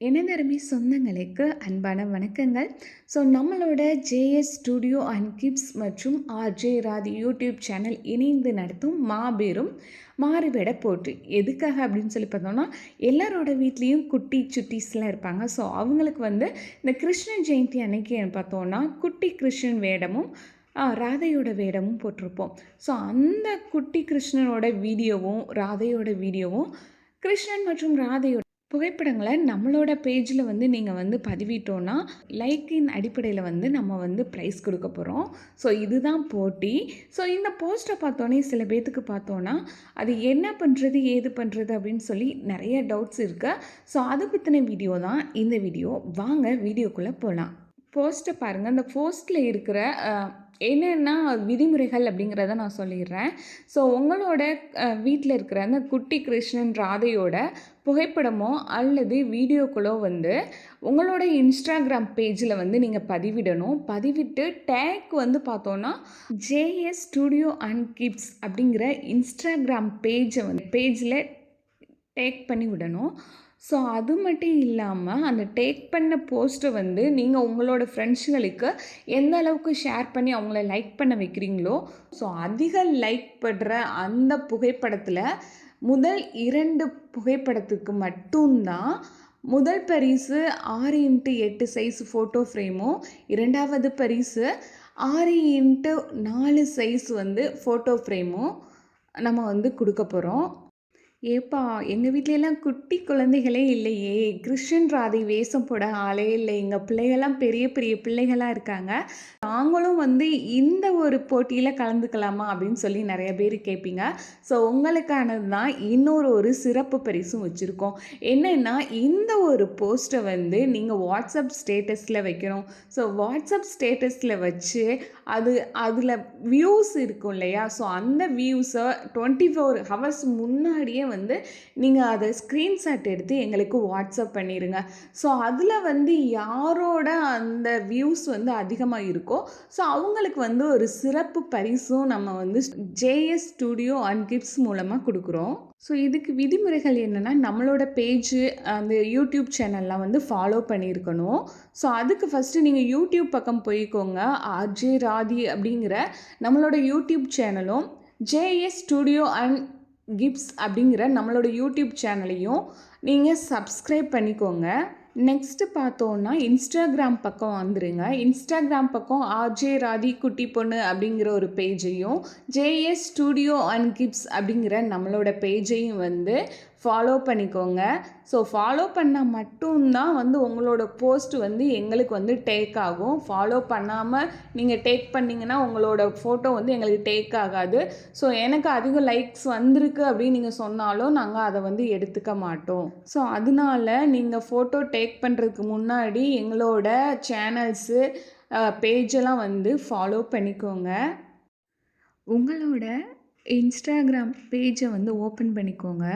எனதருமை சொந்தங்களுக்கு அன்பான வணக்கங்கள். ஸோ நம்மளோட ஜேஎஸ் ஸ்டுடியோ அண்ட் கிப்ஸ் மற்றும் ஆர்ஜே ராதி யூடியூப் சேனல் இணைந்து நடத்தும் மாபெரும் மாறுவேட போட்டு எதுக்காக அப்படின்னு சொல்லி பார்த்தோம்னா எல்லாரோட வீட்லேயும் குட்டி சுட்டீஸ்லாம் இருப்பாங்க. ஸோ அவங்களுக்கு வந்து இந்த கிருஷ்ண ஜெயந்தி அன்னைக்கு பார்த்தோன்னா குட்டி கிருஷ்ணன் வேடமும் ராதையோட வேடமும் போட்டிருப்போம். ஸோ அந்த குட்டி கிருஷ்ணனோட வீடியோவும் ராதையோட வீடியோவும் கிருஷ்ணன் மற்றும் ராதையோட புகைப்படங்களை நம்மளோட பேஜில் வந்து நீங்கள் வந்து பதிவிட்டோன்னா லைக்கின் அடிப்படையில் வந்து நம்ம வந்து ப்ரைஸ் கொடுக்க போகிறோம் ஸோ இதுதான் போட்டி. ஸோ இந்த போஸ்ட்டை பார்த்தோன்னே சில பேர்த்துக்கு பார்த்தோன்னா அது என்ன பண்ணுறது ஏது பண்ணுறது அப்படின்னு சொல்லி நிறைய டவுட்ஸ் இருக்கு. ஸோ அதை பற்றின வீடியோ தான் இந்த வீடியோ வாங்க வீடியோக்குள்ளே போகலாம் போஸ்ட்டை பாருங்கள் அந்த போஸ்ட்டில் இருக்கிற என்னென்ன விதிமுறைகள் அப்படிங்கிறத நான் சொல்லிடுறேன். ஸோ உங்களோட வீட்டில் இருக்கிற அந்த குட்டி கிருஷ்ணன் ராதையோட புகைப்படமோ அல்லது வீடியோக்களோ வந்து உங்களோட இன்ஸ்டாகிராம் பேஜில் வந்து நீங்கள் பதிவிடணும். பதிவிட்டு டேக் வந்து பார்த்தோன்னா ஜேஎஸ் ஸ்டூடியோ அண்ட் கிட்ஸ் அப்படிங்கிற இன்ஸ்டாகிராம் பேஜை வந்து பேஜில் டேக் பண்ணி விடணும். ஸோ அது மட்டும் இல்லாமல் அந்த டேக் பண்ண போஸ்ட்டை வந்து நீங்கள் உங்களோட ஃப்ரெண்ட்ஸுங்களுக்கு எந்த அளவுக்கு ஷேர் பண்ணி அவங்கள லைக் பண்ண வைக்கிறீங்களோ ஸோ அதிக லைக் படுற அந்த புகைப்படத்தில் முதல் இரண்டு புகைப்படத்துக்கு மட்டும்தான் முதல் பரிசு ஆறு இன்ட்டு எட்டு சைஸ் ஃபோட்டோ ஃப்ரேமும் இரண்டாவது பரிசு ஆறு இன்ட்டு நாலு சைஸ் வந்து ஃபோட்டோ ஃப்ரேமும் நம்ம வந்து கொடுக்க போகிறோம் ஏப்பா எங்கள் வீட்லலாம் குட்டி குழந்தைகளே இல்லையே. கிருஷ்ணன் ராதை வேஷம் போட ஆளே இல்லை. எங்கள் பிள்ளைகள்லாம் பெரிய பெரிய பிள்ளைகளாக இருக்காங்க. நாங்களும் வந்து இந்த ஒரு போட்டியில் கலந்துக்கலாமா அப்படின்னு சொல்லி நிறைய பேர் கேட்பீங்க ஸோ உங்களுக்கானது தான் இன்னொரு ஒரு சிறப்பு பரிசும் வச்சுருக்கோம். என்னென்னா இந்த ஒரு போஸ்ட்டை வந்து நீங்கள் வாட்ஸ்அப் ஸ்டேட்டஸில் வைக்கணும். ஸோ வாட்ஸ்அப் ஸ்டேட்டஸில் வச்சு அது அதில் வியூஸ் இருக்கும் இல்லையா? ஸோ அந்த வியூஸை டுவெண்ட்டி ஃபோர் ஹவர்ஸ் முன்னாடியே வந்து நீங்கள் அதை ஸ்க்ரீன்ஷாட் எடுத்து எங்களுக்கு வாட்ஸ்அப் பண்ணிடுங்க ஸோ அதில் வந்து யாரோட அந்த வியூஸ் வந்து அதிகமாக இருக்கோ ஸோ அவங்களுக்கு வந்து ஒரு சிறப்பு பரிசும் நம்ம வந்து ஜேஎஸ் ஸ்டுடியோ அண்ட் கிஃப்ட்ஸ் மூலமாக கொடுக்குறோம். ஸோ இதுக்கு விதிமுறைகள் என்னென்னா நம்மளோட பேஜு அந்த யூடியூப் சேனல்லாம் வந்து ஃபாலோ பண்ணியிருக்கணும் ஸோ அதுக்கு ஃபஸ்ட்டு நீங்கள் யூடியூப் பக்கம் போய்க்கோங்க. ஆர்ஜே ராதி அப்படிங்கிற நம்மளோட யூடியூப் சேனலும் ஜேஎஸ் ஸ்டுடியோ அண்ட் கிப்ஸ் அப்படிங்கிற நம்மளோட யூடியூப் சேனலையும் நீங்கள் சப்ஸ்கிரைப் பண்ணிக்கோங்க. நெக்ஸ்ட்டு பார்த்தோன்னா இன்ஸ்டாகிராம் பக்கம் வந்துருங்க. இன்ஸ்டாகிராம் பக்கம் ஆர்ஜே ராதி குட்டி பொண்ணு அப்படிங்கிற ஒரு பேஜையும் ஜேஎஸ் ஸ்டூடியோ அண்ட் கிப்ஸ் அப்படிங்கிற நம்மளோட பேஜையும் வந்து ஃபாலோ பண்ணிக்கோங்க. ஸோ ஃபாலோ பண்ணால் மட்டும்தான் வந்து உங்களோட போஸ்ட் வந்து எங்களுக்கு வந்து டேக் ஆகும். ஃபாலோ பண்ணாமல் நீங்கள் டேக் பண்ணிங்கன்னா உங்களோட ஃபோட்டோ வந்து எங்களுக்கு டேக் ஆகாது. ஸோ எனக்கு அதிக லைக்ஸ் வந்திருக்கு அப்படின்னு நீங்கள் சொன்னாலும் நாங்கள் அதை வந்து எடுத்துக்க மாட்டோம். ஸோ அதனால நீங்கள் ஃபோட்டோ டேக் டேக் பண்ணுறதுக்கு முன்னாடி எங்களோட சேனல்ஸு பேஜெல்லாம் வந்து ஃபாலோ பண்ணிக்கோங்க. உங்களோட இன்ஸ்டாகிராம் பேஜை வந்து ஓப்பன் பண்ணிக்கோங்க.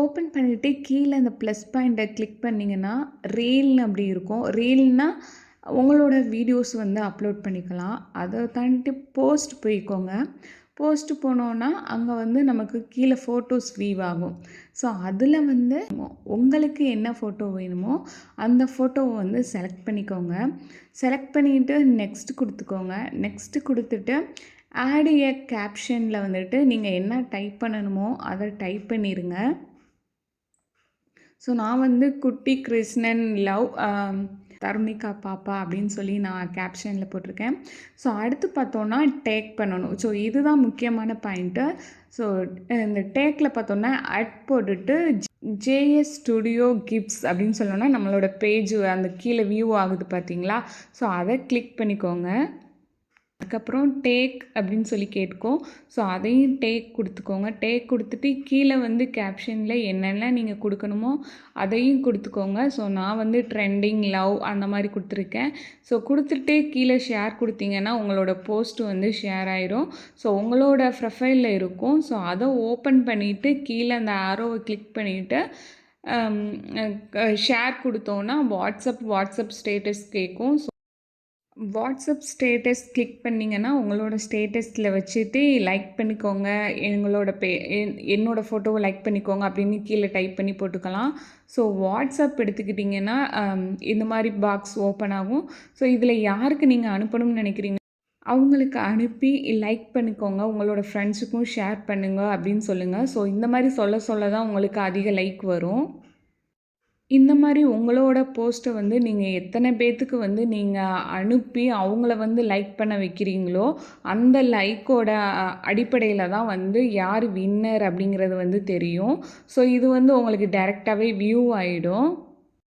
ஓப்பன் பண்ணிவிட்டு கீழே அந்த ப்ளஸ் பாயிண்ட்டை கிளிக் பண்ணிங்கன்னா ரீல்னு அப்படி இருக்கும். ரீல்னால் உங்களோட வீடியோஸ் வந்து அப்லோட் பண்ணிக்கலாம். அதை தாண்டி போஸ்ட் போய்க்கோங்க. போஸ்ட் போனோன்னா அங்கே வந்து நமக்கு கீழே ஃபோட்டோஸ் வீவ் ஆகும். ஸோ அதில் வந்து உங்களுக்கு என்ன ஃபோட்டோ வேணுமோ அந்த ஃபோட்டோவை வந்து செலக்ட் பண்ணிக்கோங்க. செலக்ட் பண்ணிவிட்டு நெக்ஸ்ட் கொடுத்துக்கோங்க. நெக்ஸ்ட்டு கொடுத்துட்டு ஆட் எ கேப்ஷனில் வந்துட்டு நீங்கள் என்ன டைப் பண்ணணுமோ அதை டைப் பண்ணிடுங்க ஸோ நான் வந்து குட்டி கிருஷ்ணன் லவ் தருணிகா பாப்பா அப்படின்னு சொல்லி நான் கேப்ஷனில் போட்டிருக்கேன். ஸோ அடுத்து பார்த்தோன்னா டேக் பண்ணணும். ஸோ இதுதான் முக்கியமான பாயிண்ட்டு ஸோ இந்த டேக்கில் பார்த்தோன்னா அட் போட்டுட்டு ஜேஎஸ் ஸ்டுடியோ கிப்ஸ் அப்படின்னு சொல்லணும்னா நம்மளோட பேஜ் அந்த கீழே வியூ ஆகுது பார்த்தீங்களா? ஸோ அதை கிளிக் பண்ணிக்கோங்க. அதுக்கப்புறம் டேக் அப்படின்னு சொல்லி கேட்கும் ஸோ அதையும் டேக் கொடுத்துக்கோங்க. டேக் கொடுத்துட்டு கீழே வந்து கேப்ஷனில் என்னென்ன நீங்கள் கொடுக்கணுமோ அதையும் கொடுத்துக்கோங்க. ஸோ நான் வந்து ட்ரெண்டிங் லவ் அந்த மாதிரி கொடுத்துருக்கேன். ஸோ கொடுத்துட்டு கீழே ஷேர் கொடுத்தீங்கன்னா உங்களோட போஸ்ட் வந்து ஷேர் ஆயிரும். ஸோ உங்களோட ப்ரொஃபைலில் இருக்கும். ஸோ அதை ஓப்பன் பண்ணிவிட்டு கீழே அந்த ஆரோவை கிளிக் பண்ணிவிட்டு ஷேர் கொடுத்தோன்னா வாட்ஸ்அப் வாட்ஸ்அப் ஸ்டேட்டஸ் கேட்கும். ஸோ வாட்ஸ்அப் ஸ்டேட்டஸ் கிளிக் பண்ணிங்கன்னா உங்களோட ஸ்டேட்டஸில் வச்சுட்டு லைக் பண்ணிக்கோங்க. எங்களோட பே என் என்னோடய ஃபோட்டோவை லைக் பண்ணிக்கோங்க அப்படின்னு கீழே டைப் பண்ணி போட்டுக்கலாம். ஸோ வாட்ஸ்அப் எடுத்துக்கிட்டிங்கன்னா இந்த மாதிரி பாக்ஸ் ஓப்பன் ஆகும். ஸோ இதில் யாருக்கு நீங்கள் அனுப்பணும்னு நினைக்கிறீங்க? அவங்களுக்கு அனுப்பி லைக் பண்ணிக்கோங்க. உங்களோட ஃப்ரெண்ட்ஸுக்கும் ஷேர் பண்ணுங்க அப்படின்னு சொல்லுங்கள் ஸோ இந்த மாதிரி சொல்ல சொல்ல தான் உங்களுக்கு அதிக லைக் வரும். இந்த மாதிரி உங்களோட போஸ்ட்டை வந்து நீங்கள் எத்தனை பேர்த்துக்கு வந்து நீங்கள் அனுப்பி அவங்கள வந்து லைக் பண்ண வைக்கிறீங்களோ அந்த லைக்கோட அடிப்படையில் தான் வந்து யார் வின்னர் அப்படிங்கிறது வந்து தெரியும். ஸோ இது வந்து உங்களுக்கு டைரெக்டாகவே வியூ ஆகிடும்